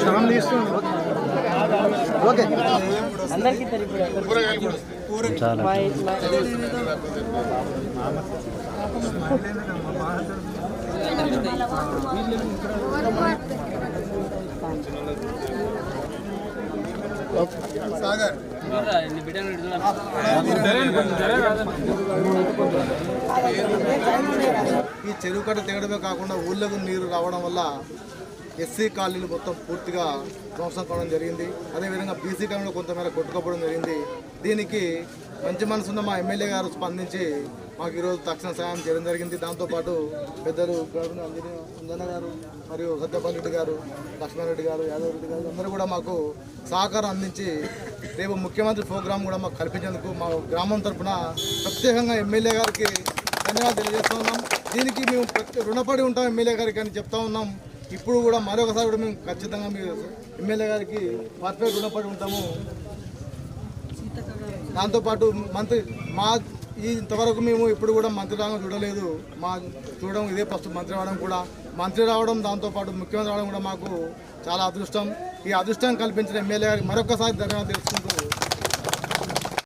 శ్రమం తీస్తుంది ఓకే అందరికీ తెలియదు మా మా సాగర్ ఈ చెరువు కట్ట తెగడమే కాకుండా ఊళ్ళకు నీరు రావడం వల్ల ఎస్సీ కాలనీలు మొత్తం పూర్తిగా ధ్వంసం కావడం జరిగింది. అదేవిధంగా బీసీ కాలనీలో కొంతమేర కొట్టుకోవడం జరిగింది. దీనికి మంచి మనసున్న మా ఎమ్మెల్యే గారు స్పందించి మాకు ఈరోజు తక్షణ సాయం చేయడం జరిగింది. దాంతోపాటు పెద్దలు అంజనీ అంజన గారు మరియు సత్యపాల్ రెడ్డి గారు లక్ష్మారెడ్డి గారు యాదవ్ రెడ్డి గారు అందరూ కూడా మాకు సహకారం అందించి రేపు ముఖ్యమంత్రి ప్రోగ్రాం కూడా మాకు కల్పించేందుకు మా గ్రామం తరఫున ప్రత్యేకంగా ఎమ్మెల్యే గారికి ధన్యవాదాలు తెలియజేస్తూ ఉన్నాం. దీనికి మేము ప్రతి రుణపడి ఉంటాం ఎమ్మెల్యే గారికి అని చెప్తా ఉన్నాం. ఇప్పుడు కూడా మరొకసారి కూడా మేము ఖచ్చితంగా మీరు ఎమ్మెల్యే గారికి వాటిపై రుణపడి ఉంటాము. దాంతోపాటు మంత్రి మా ఇంతవరకు మేము ఇప్పుడు కూడా మంత్రి రావడం చూడలేదు. మా చూడడం ఇదే ఫస్ట్ మంత్రి రావడం కూడా. మంత్రి రావడం దాంతోపాటు ముఖ్యమంత్రి రావడం కూడా మాకు చాలా అదృష్టం. ఈ అదృష్టం కల్పించిన ఎమ్మెల్యే గారికి మరొకసారి ధన్యవాదాలు తెలుసుకుంటూ